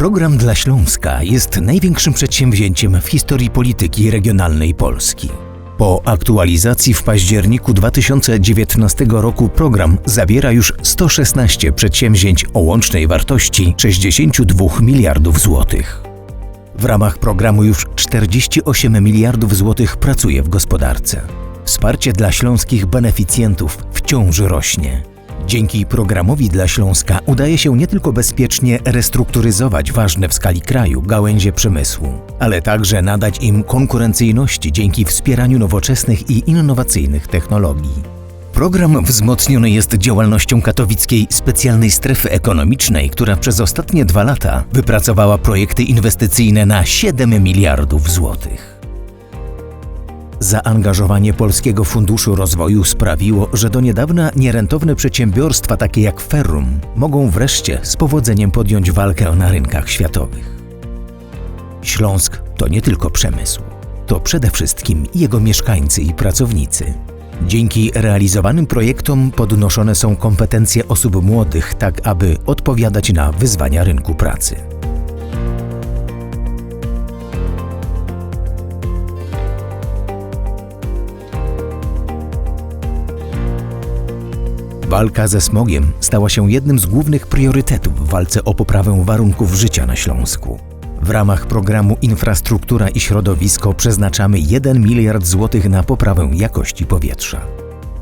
Program dla Śląska jest największym przedsięwzięciem w historii polityki regionalnej Polski. Po aktualizacji w październiku 2019 roku program zawiera już 116 przedsięwzięć o łącznej wartości 62 miliardów złotych. W ramach programu już 48 miliardów złotych pracuje w gospodarce. Wsparcie dla śląskich beneficjentów wciąż rośnie. Dzięki programowi dla Śląska udaje się nie tylko bezpiecznie restrukturyzować ważne w skali kraju gałęzie przemysłu, ale także nadać im konkurencyjności dzięki wspieraniu nowoczesnych i innowacyjnych technologii. Program wzmocniony jest działalnością katowickiej specjalnej strefy ekonomicznej, która przez ostatnie dwa lata wypracowała projekty inwestycyjne na 7 miliardów złotych. Zaangażowanie Polskiego Funduszu Rozwoju sprawiło, że do niedawna nierentowne przedsiębiorstwa takie jak Ferrum mogą wreszcie z powodzeniem podjąć walkę na rynkach światowych. Śląsk to nie tylko przemysł, to przede wszystkim jego mieszkańcy i pracownicy. Dzięki realizowanym projektom podnoszone są kompetencje osób młodych, tak aby odpowiadać na wyzwania rynku pracy. Walka ze smogiem stała się jednym z głównych priorytetów w walce o poprawę warunków życia na Śląsku. W ramach programu Infrastruktura i Środowisko przeznaczamy 1 miliard złotych na poprawę jakości powietrza.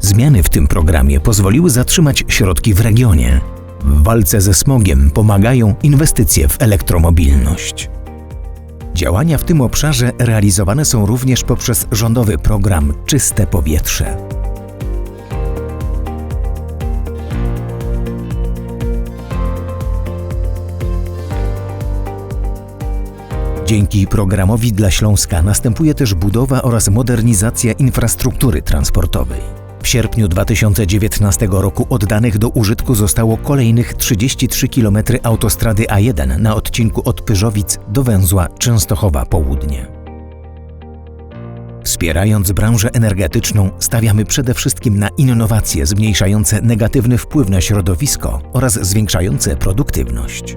Zmiany w tym programie pozwoliły zatrzymać środki w regionie. W walce ze smogiem pomagają inwestycje w elektromobilność. Działania w tym obszarze realizowane są również poprzez rządowy program Czyste Powietrze. Dzięki programowi dla Śląska następuje też budowa oraz modernizacja infrastruktury transportowej. W sierpniu 2019 roku oddanych do użytku zostało kolejnych 33 km autostrady A1 na odcinku od Pyżowic do węzła Częstochowa Południe. Wspierając branżę energetyczną, stawiamy przede wszystkim na innowacje zmniejszające negatywny wpływ na środowisko oraz zwiększające produktywność.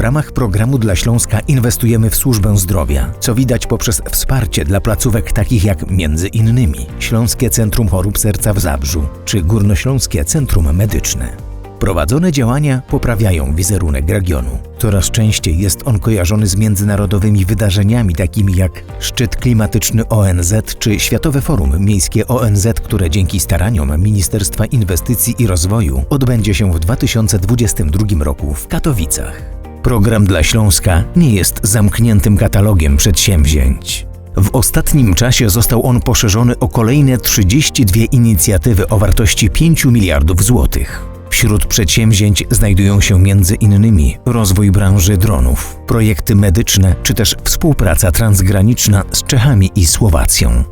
W ramach programu dla Śląska inwestujemy w służbę zdrowia, co widać poprzez wsparcie dla placówek takich jak między innymi Śląskie Centrum Chorób Serca w Zabrzu czy Górnośląskie Centrum Medyczne. Prowadzone działania poprawiają wizerunek regionu. Coraz częściej jest on kojarzony z międzynarodowymi wydarzeniami takimi jak szczyt klimatyczny ONZ czy Światowe Forum Miejskie ONZ, które dzięki staraniom Ministerstwa Inwestycji i Rozwoju odbędzie się w 2022 roku w Katowicach. Program dla Śląska nie jest zamkniętym katalogiem przedsięwzięć. W ostatnim czasie został on poszerzony o kolejne 32 inicjatywy o wartości 5 miliardów złotych. Wśród przedsięwzięć znajdują się m.in. rozwój branży dronów, projekty medyczne czy też współpraca transgraniczna z Czechami i Słowacją.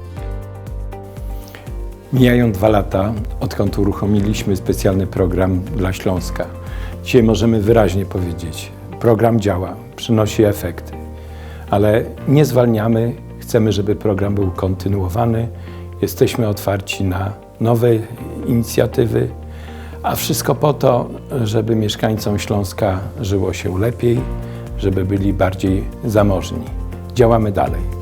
Mijają dwa lata, odkąd uruchomiliśmy specjalny program dla Śląska. Dzisiaj możemy wyraźnie powiedzieć, program działa, przynosi efekty, ale nie zwalniamy, chcemy, żeby program był kontynuowany. Jesteśmy otwarci na nowe inicjatywy, a wszystko po to, żeby mieszkańcom Śląska żyło się lepiej, żeby byli bardziej zamożni. Działamy dalej.